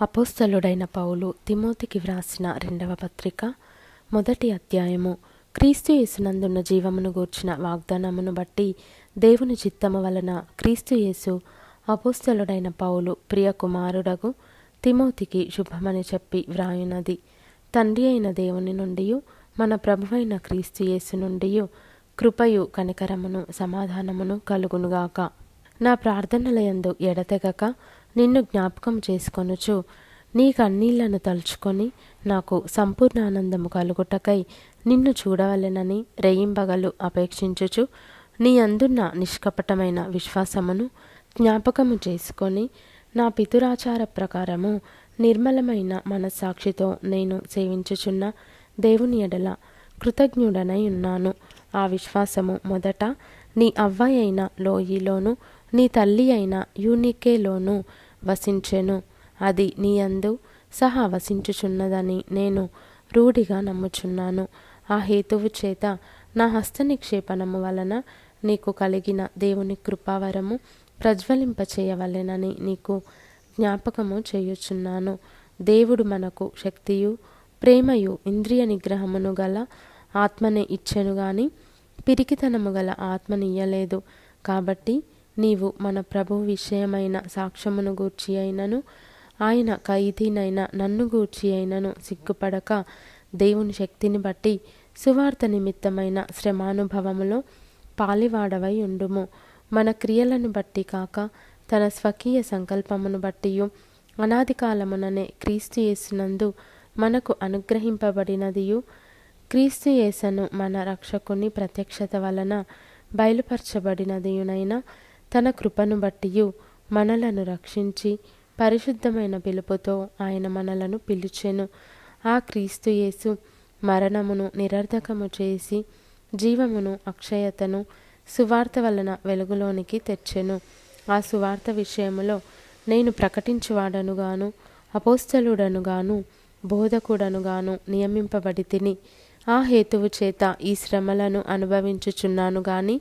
అపోస్తలుడైన పౌలు తిమోతికి వ్రాసిన రెండవ పత్రిక మొదటి అధ్యాయము. క్రీస్తు యేసునందున్న జీవమును గూర్చిన వాగ్దానమును బట్టి దేవుని చిత్తము వలన క్రీస్తు యేసు అపోస్తలుడైన పౌలు ప్రియ కుమారుడగు తిమోతికి శుభమని చెప్పి వ్రాయునది. తండ్రి అయిన దేవుని నుండి మన ప్రభువైన క్రీస్తు యేసు నుండి కృపయు కనికరమును సమాధానమును కలుగునుగాక. నా ప్రార్థనలయందు ఎడతెగక నిన్ను జ్ఞాపకం చేసుకొనుచు నీ కన్నీళ్ళను తలుచుకొని నాకు సంపూర్ణ ఆనందము కలుగుటకై నిన్ను చూడవలెనని రెయింబగలు అపేక్షించుచు నీ అందున్న నిష్కపటమైన విశ్వాసమును జ్ఞాపకము చేసుకొని నా పితురాచార ప్రకారము నిర్మలమైన మనస్సాక్షితో నేను సేవించుచున్న దేవుని ఎడల కృతజ్ఞుడనై ఉన్నాను. ఆ విశ్వాసము మొదట నీ అవ్వ అయిన లోయిలోను నీ తల్లి అయిన యూనికేలోను వసించెను. అది నీ అందు సహా వసించుచున్నదని నేను రూఢిగా నమ్ముచున్నాను. ఆ హేతువు చేత నా హస్త నిక్షేపణము వలన నీకు కలిగిన దేవుని కృపావరము ప్రజ్వలింపచేయవలెనని నీకు జ్ఞాపకము చేయుచున్నాను. దేవుడు మనకు శక్తియు ప్రేమయు ఇంద్రియ నిగ్రహమును గల ఆత్మనే ఇచ్చెను గాని పిరికితనము గల ఆత్మనియ్యలేదు కాబట్టి నీవు మన ప్రభు విషయమైన సాక్ష్యమును గూర్చి అయినను ఆయన ఖైదీనైన నన్ను గూర్చి అయినను సిగ్గుపడక దేవుని శక్తిని బట్టి సువార్త నిమిత్తమైన శ్రమానుభవములో పాలివాడవై ఉండుము. మన క్రియలను బట్టి కాక తన స్వకీయ సంకల్పమును బట్టి అనాది కాలముననే క్రీస్తు యేసునందు మనకు అనుగ్రహింపబడినదియు. క్రీస్తు యేసను మన రక్షకుని ప్రత్యక్షత వలన బయలుపరచబడినదియునైనా తన కృపను బట్టియు మనలను రక్షించి పరిశుద్ధమైన పిలుపుతో ఆయన మనలను పిలిచెను. ఆ క్రీస్తు యేసు మరణమును నిరర్ధకము చేసి జీవమును అక్షయతను సువార్త వలన వెలుగులోనికి తెచ్చెను. ఆ సువార్త విషయములో నేను ప్రకటించువాడనుగాను అపోస్తలుడనుగాను బోధకుడనుగాను నియమింపబడి తిని ఆ హేతువు చేత ఈ శ్రమలను అనుభవించుచున్నాను గాని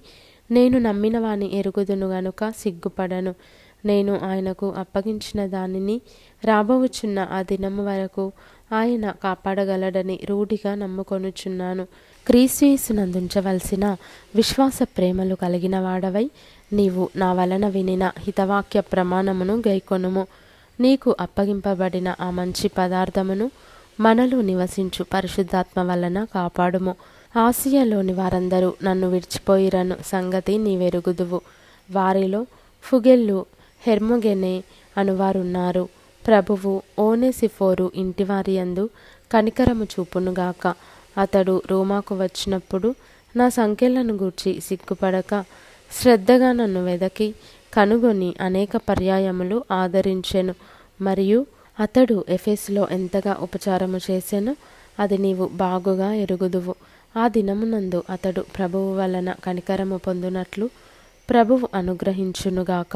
నేను నమ్మిన వాని ఎరుగుదును గనుక సిగ్గుపడను. నేను ఆయనకు అప్పగించిన దానిని రాబోవుచున్న ఆ దినము వరకు ఆయన కాపాడగలడని రూఢిగా నమ్ముకొనుచున్నాను. క్రీస్తునందుంచవలసిన విశ్వాస ప్రేమలు కలిగిన వాడవై నీవు నా వలన వినిన హితవాక్య ప్రమాణమును గైకొనుము. నీకు అప్పగింపబడిన ఆ మంచి పదార్థమును మనలో నివసించు పరిశుద్ధాత్మ వలన కాపాడుము. ఆసియాలోని వారందరూ నన్ను విడిచిపోయిరను సంగతి నీవెరుగుదువు. వారిలో ఫుగెల్లు హెర్మోగెనే అనువారున్నారు ప్రభువు ఓనెసిఫోరు ఇంటివారి యందు కనికరము చూపునుగాక అతడు రోమాకు వచ్చినప్పుడు నా సంఖ్యలను గూర్చి సిగ్గుపడక శ్రద్ధగా నన్ను వెదకి కనుగొని అనేక పర్యాయములు ఆదరించెను. మరియు అతడు ఎఫెస్లో ఎంతగా ఉపచారము చేసెను అది నీవు బాగుగా ఎరుగుదువు. ఆ దినమునందు అతడు ప్రభువు వలన కనికరము పొందునట్లు ప్రభువు అనుగ్రహించునుగాక.